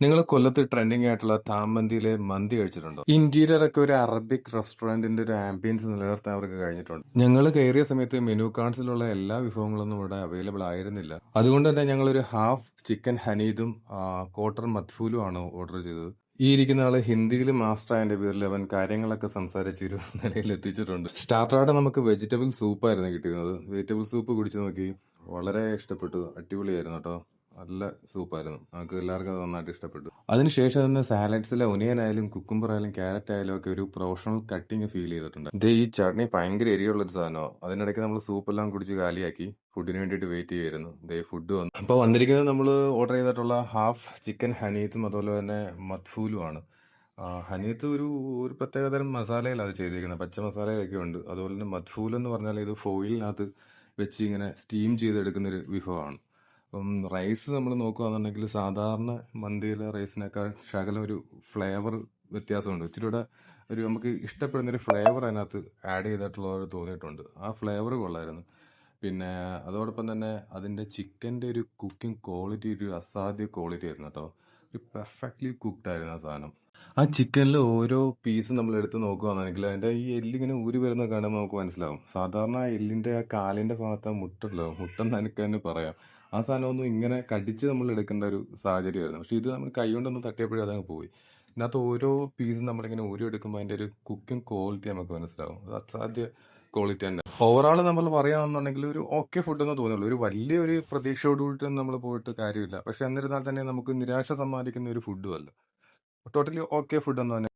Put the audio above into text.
നിങ്ങൾ കൊല്ലത്ത് ട്രെൻഡിങ് ആയിട്ടുള്ള താമന്തിയിലെ മന്തി കഴിച്ചിട്ടുണ്ടോ? ഇന്റീരിയർ ഒക്കെ ഒരു അറബിക് റെസ്റ്റോറന്റിന്റെ ഒരു ആംബിയൻസ് നിലനിർത്താൻ അവർക്ക് കഴിഞ്ഞിട്ടുണ്ട്. ഞങ്ങൾ കയറിയ സമയത്ത് മെനു കാർഡ്സിലുള്ള എല്ലാ വിഭവങ്ങളൊന്നും ഇവിടെ അവൈലബിൾ ആയിരുന്നില്ല. അതുകൊണ്ട് തന്നെ ഞങ്ങൾ ഒരു ഹാഫ് ചിക്കൻ ഹനീദും കോട്ടർ മത്ഫൂലും ആണ് ഓർഡർ ചെയ്തത്. ഈ ഇരിക്കുന്ന ആൾ ഹിന്ദിയിൽ മാസ്റ്റർ ആയതിന്റെ പേരിൽ അവൻ കാര്യങ്ങളൊക്കെ സംസാരിച്ച് ഒരു നിലയിൽ എത്തിച്ചിട്ടുണ്ട്. സ്റ്റാർട്ടറായിട്ട് നമുക്ക് വെജിറ്റബിൾ സൂപ്പായിരുന്നു കിട്ടിയിരുന്നത്. വെജിറ്റബിൾ സൂപ്പ് കുടിച്ചു നോക്കി. വളരെ ഇഷ്ടപ്പെട്ടു. അടിപൊളിയായിരുന്നു കേട്ടോ. നല്ല സൂപ്പായിരുന്നു നമുക്ക് എല്ലാവർക്കും അത് നന്നായിട്ട് ഇഷ്ടപ്പെട്ടു. അതിനുശേഷം തന്നെ സാലഡ്സിലെ ഒനിയൻ ആയാലും കുക്കുംബർ ആയാലും ക്യാരറ്റ് ആയാലും ഒക്കെ ഒരു പ്രൊഫഷണൽ കട്ടിങ് ഫീൽ ചെയ്തിട്ടുണ്ട്. ഇത് ഈ ചട്നി ഭയങ്കര എരിയുള്ള ഒരു സാധനമാണ് അതിനിടയ്ക്ക് നമ്മൾ സൂപ്പ് എല്ലാം കുടിച്ച് കാലിയാക്കി ഫുഡിന് വേണ്ടിയിട്ട് വെയിറ്റ് ചെയ്യുമായിരുന്നു ദേ ഫുഡ് വന്നു. അപ്പോൾ വന്നിരിക്കുന്നത് നമ്മൾ ഓർഡർ ചെയ്തിട്ടുള്ള ഹാഫ് ചിക്കൻ ഹനീത്തും അതുപോലെ തന്നെ മത്ഫൂലുമാണ് ആണ്. ഹനീത്ത് ഒരു ഒരു പ്രത്യേകതരം മസാലയിലാണ് അത് ചെയ്തിരിക്കുന്നത് പച്ച മസാലയിലൊക്കെ ഉണ്ട്. അതുപോലെ തന്നെ മത്ഫൂൽ എന്ന് പറഞ്ഞാൽ ഇത് ഫോയിലിനകത്ത് വെച്ച് ഇങ്ങനെ സ്റ്റീം ചെയ്തെടുക്കുന്നൊരു വിഭവമാണ്. അപ്പം റൈസ് നമ്മൾ നോക്കുകയാണെന്നുണ്ടെങ്കിൽ സാധാരണ മന്തിയിലെ റൈസിനേക്കാൾ ശകലം ഒരു ഫ്ലേവർ വ്യത്യാസമുണ്ട്. ഇച്ചിരി കൂടെ ഒരു നമുക്ക് ഇഷ്ടപ്പെടുന്നൊരു ഫ്ലേവർ അതിനകത്ത് ആഡ് ചെയ്തിട്ടുള്ളവർ തോന്നിയിട്ടുണ്ട്. ആ ഫ്ലേവർ കൊള്ളായിരുന്നു. പിന്നെ അതോടൊപ്പം തന്നെ അതിന്റെ ചിക്കന്റെ ഒരു കുക്കിംഗ് ക്വാളിറ്റി ഒരു അസാധ്യ ക്വാളിറ്റി ആയിരുന്നു കേട്ടോ പെർഫെക്റ്റ്ലി കുക്ക്ഡ് ആയിരുന്നു ആ സാധനം. ആ ചിക്കനിൽ ഓരോ പീസ് നമ്മൾ എടുത്ത് നോക്കുകയാണെങ്കിൽ അതിന്റെ ഈ എല്ലിങ്ങനെ ഊരി വരുന്ന കാണുമ്പോൾ നമുക്ക് മനസ്സിലാവും. സാധാരണ ആ എല്ലിന്റെ ആ കാലിന്റെ ഭാഗത്ത് ആ മുട്ടല്ലോ മുട്ടെന്ന് എനിക്ക് തന്നെ പറയാം. ആ സാധനമൊന്നും ഇങ്ങനെ കടിച്ച് നമ്മൾ എടുക്കേണ്ട ഒരു സാഹചര്യമായിരുന്നു. പക്ഷേ ഇത് നമ്മൾ കൈ കൊണ്ടൊന്ന് തട്ടിയപ്പോഴേ അതങ്ങ് പോയി. ഇതിനകത്ത് ഓരോ പീസും നമ്മളിങ്ങനെ ഊരി എടുക്കുമ്പോൾ അതിന്റെ ഒരു കുക്കിംഗ് ക്വാളിറ്റി നമുക്ക് മനസ്സിലാവും. അത് അസാധ്യ ക്വാളിറ്റി തന്നെ. ഓവറോൾ നമ്മൾ പറയുകയാണെന്നുണ്ടെങ്കിൽ ഒരു ഓക്കെ ഫുഡ് എന്ന് തോന്നുള്ളൂ. ഒരു വലിയൊരു പ്രതീക്ഷയോടുകൂടി നമ്മൾ പോയിട്ട് കാര്യമില്ല. പക്ഷെ എന്നിരുന്നാൽ തന്നെ നമുക്ക് നിരാശ സമ്മാനിക്കുന്ന ഒരു ഫുഡും അല്ല. ടോട്ടലി ഓക്കെ ഫുഡ് എന്ന് തന്നെ